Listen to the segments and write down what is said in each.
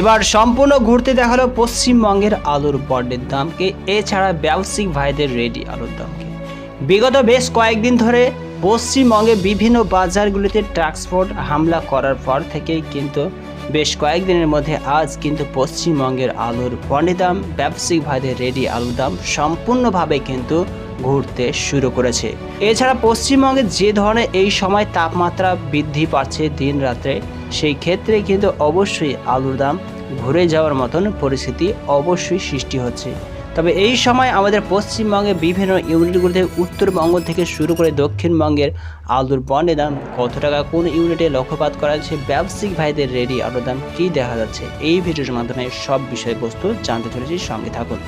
এবার সম্পূর্ণ ঘুরতে দেখাল পশ্চিমবঙ্গের আলুর বন্ডের দামকে, এছাড়া ব্যবসায়িক ভাইদের রেডি আলুর দামকে। বিগত বেশ কয়েকদিন ধরে পশ্চিমবঙ্গে বিভিন্ন বাজারগুলিতে ট্রান্সপোর্ট হামলা করার পর থেকেই কিন্তু বেশ কয়েকদিনের মধ্যে আজ কিন্তু পশ্চিমবঙ্গের আলুর বন্ডের দাম, ব্যবসায়িক ভাইদের রেডি আলুর দাম সম্পূর্ণভাবে কিন্তু ঘুরতে শুরু করেছে। এছাড়া পশ্চিমবঙ্গে যে ধরনের এই সময় তাপমাত্রা বৃদ্ধি পাচ্ছে দিন রাত্রে, সেই ক্ষেত্রে কিন্তু অবশ্যই আলুর দাম ঘুরে যাওয়ার মতন পরিস্থিতি অবশ্যই সৃষ্টি হচ্ছে। তবে এই সময় আমাদের পশ্চিমবঙ্গে বিভিন্ন ইউনিটগুলিতে উত্তরবঙ্গ থেকে শুরু করে দক্ষিণবঙ্গের আলুর বন্ডের দাম কত টাকা, কোন ইউনিটে লক্ষ্যপাত করা যাচ্ছে ব্যবসায়িক ভাইদের রেডি আলুর দাম কী দেখা যাচ্ছে, এই ভিডিওর মাধ্যমে সব বিষয়বস্তু জানতে চলেছি, সঙ্গে থাকুন।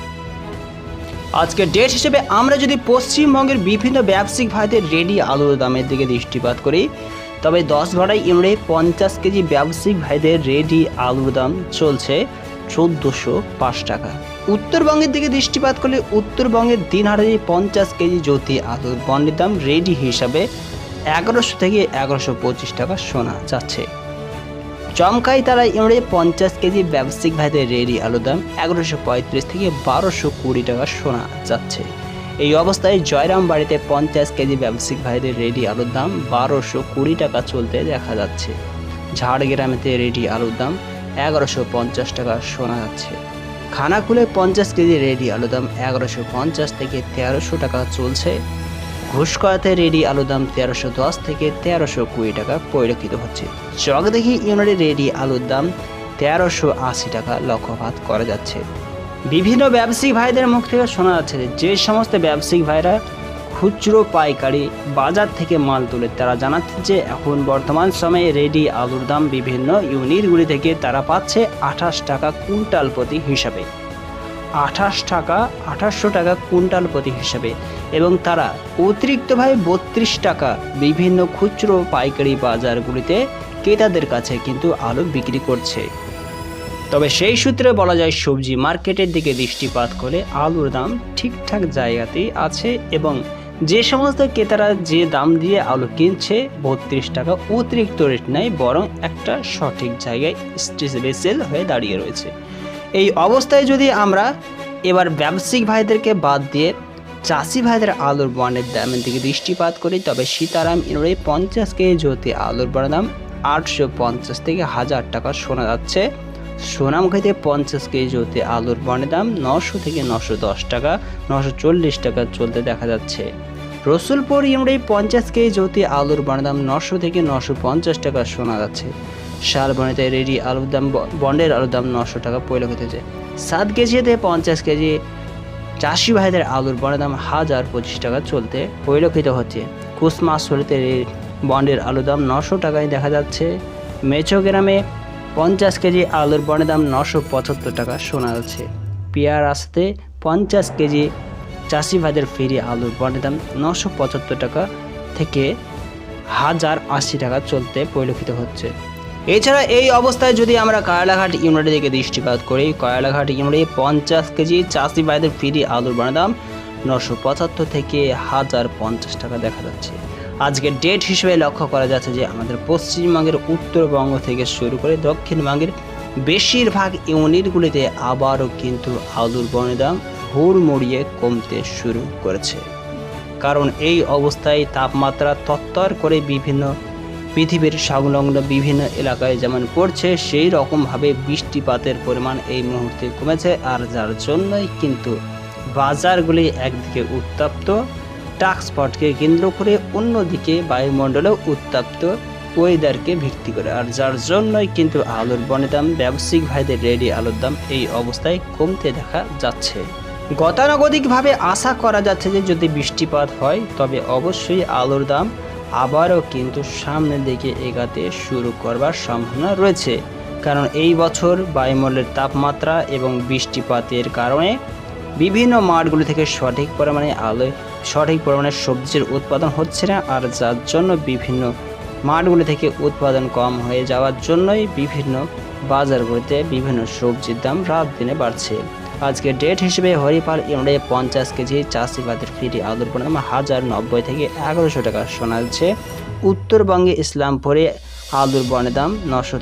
আজকে ডেট হিসেবে আমরা যদি পশ্চিমবঙ্গের বিভিন্ন ব্যবসায়িক ভাইদের রেডি আলুর দামের দিকে দৃষ্টিপাত করি, তবে দশ ভাড়াই ইউনিটে পঞ্চাশ কেজি ব্যবসায়িক ভাইদের রেডি আলুর দাম চলছে চোদ্দোশো পাঁচ টাকা। উত্তরবঙ্গের দিকে দৃষ্টিপাত করলে উত্তরবঙ্গের দিন হারে পঞ্চাশ কেজি জ্যোতি আলুর বন্ডের দাম রেডি হিসাবে এগারোশো থেকে এগারোশো পঁচিশ টাকা শোনা যাচ্ছে। চমকাই তারা ইমড়ে পঞ্চাশ কেজি ব্যবসায়িক ভাইদের রেডি আলুর দাম এগারোশো পঁয়ত্রিশ থেকে বারোশো কুড়ি টাকা শোনা যাচ্ছে। এই অবস্থায় জয়রাম বাড়িতে পঞ্চাশ কেজি ব্যবসায়িক ভাইদের রেডি আলুর দাম বারোশো কুড়ি টাকা চলতে দেখা যাচ্ছে। ঝাড়গ্রামেতে রেডি আলুর দাম এগারোশো পঞ্চাশ টাকা শোনা যাচ্ছে। খানাকুলে পঞ্চাশ কেজি রেডি আলুর দাম এগারোশো পঞ্চাশ থেকে তেরোশো টাকা চলছে। ঘুষকরাতে রেডি আলুর দাম তেরোশো দশ থেকে তেরোশো কুড়ি টাকা পরিলক্ষিত হচ্ছে। চকদেখি ইউনিটে রেডি আলুর দাম তেরোশো আশি টাকা লক্ষ্যপাত করা যাচ্ছে। বিভিন্ন ব্যবসায়িক ভাইদের মুখ থেকে শোনা যাচ্ছে যে যে সমস্ত ব্যবসায়িক ভাইরা খুচরো পাইকারি বাজার থেকে মাল তোলে, তারা জানাচ্ছে যে, এখন বর্তমান সময়ে রেডি আলুর দাম বিভিন্ন ইউনিটগুলি থেকে তারা পাচ্ছে আঠাশ টাকা কুইন্টাল প্রতি হিসাবে। আঠাশ টাকা, আঠাশশো টাকা কুইন্টাল প্রতি হিসাবে এবং তারা অতিরিক্তভাবে বত্রিশ টাকা বিভিন্ন খুচরো পাইকারি বাজারগুলিতে ক্রেতাদের কাছে কিন্তু আলু বিক্রি করছে। তবে সেই সূত্রে বলা যায়, সবজি মার্কেটের দিকে দৃষ্টিপাত করে আলুর দাম ঠিকঠাক জায়গাতেই আছে এবং যে সমস্ত ক্রেতারা যে দাম দিয়ে আলু কিনছে, বত্রিশ টাকা অতিরিক্ত রেট নেয়, বরং একটা সঠিক জায়গায় স্টেসেল হয়ে দাঁড়িয়ে রয়েছে। এই অবস্থায় যদি আমরা এবার ব্যবসায়িক ভাইদেরকে বাদ দিয়ে চাষি ভাইদের আলুর বনের দামের দিকে দৃষ্টিপাত করি, তবে সীতারাম ইনোরে পঞ্চাশ কেজি জ্যোতি আলুর বনের দাম আটশো পঞ্চাশ থেকে হাজার টাকা শোনা যাচ্ছে। সোনামুখীতে পঞ্চাশ কেজি জ্যোতি আলুর বনের দাম নশো থেকে নশো দশ টাকা, নশো চল্লিশ টাকা চলতে দেখা যাচ্ছে। রসুলপুর ইমড়ে পঞ্চাশ কেজি জ্যোতি আলুর দাম নশো থেকে নশো পঞ্চাশ টাকা শোনা যাচ্ছে। শালবনিতে রেডি আলুর দাম বন্ডের আলুর দাম নশো টাকা পরিলক্ষিত হচ্ছে সাত কেজিতে পঞ্চাশ কেজি চাষি ভাইদের আলুর বন্ডের দাম হাজার পঁচিশ টাকা চলতে পরিলক্ষিত হচ্ছে। কুসমাস হলিতে বন্ডের আলুর দাম নশো টাকায় দেখা যাচ্ছে। মেচো গ্রামে পঞ্চাশ কেজি আলুর বন্ডের দাম নশো পঁচাত্তর টাকা শোনা যাচ্ছে। পেয়ার আসতে পঞ্চাশ কেজি চাষি ভাইদের ফেরি আলুর বন্ডের দাম নশো পঁচাত্তর টাকা থেকে হাজার আশি টাকা চলতে পরিলক্ষিত হচ্ছে। এছাড়া এই অবস্থায় যদি আমরা কয়লাঘাট ইউনিটের দিকে দৃষ্টিপাত করি, কয়লাঘাট ইউনিটে পঞ্চাশ কেজি চাষি ভাইদের ফ্রি আলুর দাম নশো পঁচাত্তর থেকে হাজার পঞ্চাশ টাকা দেখা যাচ্ছে। আজকের ডেট হিসেবে লক্ষ্য করা যাচ্ছে যে, আমাদের পশ্চিমবঙ্গের উত্তরবঙ্গ থেকে শুরু করে দক্ষিণবঙ্গের বেশিরভাগ ইউনিটগুলিতে আবারও কিন্তু আলুর বনের দাম হুড়মুড়িয়ে কমতে শুরু করেছে। কারণ এই অবস্থায় তাপমাত্রা তত্তর করে বিভিন্ন পৃথিবীর সংলগ্ন বিভিন্ন এলাকায় যেমন পড়ছে, সেই রকমভাবে বৃষ্টিপাতের পরিমাণ এই মুহূর্তে কমেছে। আর যার জন্যই কিন্তু বাজারগুলি একদিকে উত্তপ্ত টাক্সপটকে কেন্দ্র করে অন্যদিকে বায়ুমণ্ডলেও উত্তপ্ত ওয়েদারকে ভিত্তি করে। আর যার জন্যই কিন্তু আলুর বনের দাম, ব্যবসায়িক ভাইদের রেডি আলুর দাম এই অবস্থায় কমতে দেখা যাচ্ছে। গতানুগতিকভাবে আশা করা যাচ্ছে যে যদি বৃষ্টিপাত হয়, তবে অবশ্যই আলুর দাম আবারও কিন্তু সামনের দিকে এগাতে শুরু করবার সম্ভাবনা রয়েছে। কারণ এই বছর বায়ুমণ্ডলের তাপমাত্রা এবং বৃষ্টিপাতের কারণে বিভিন্ন মাঠগুলি থেকে সঠিক পরিমাণে আলো, সঠিক পরিমাণে সবজির উৎপাদন হচ্ছে না, আর যার জন্য বিভিন্ন মাঠগুলি থেকে উৎপাদন কম হয়ে যাওয়ার জন্যই বিভিন্ন বাজারগুলিতে বিভিন্ন সবজির দাম রাত দিনে বাড়ছে। আজকে ডেট হিসেবে হরিপাল ইউনিটে পঞ্চাশ কেজি চাষি বাদের ফিরি আলুর পরিমাণ হাজার নব্বই থেকে এগারোশো টাকা শোনা যাচ্ছে উত্তরবঙ্গে ইসলামপুরে আলুর বনের দাম নশো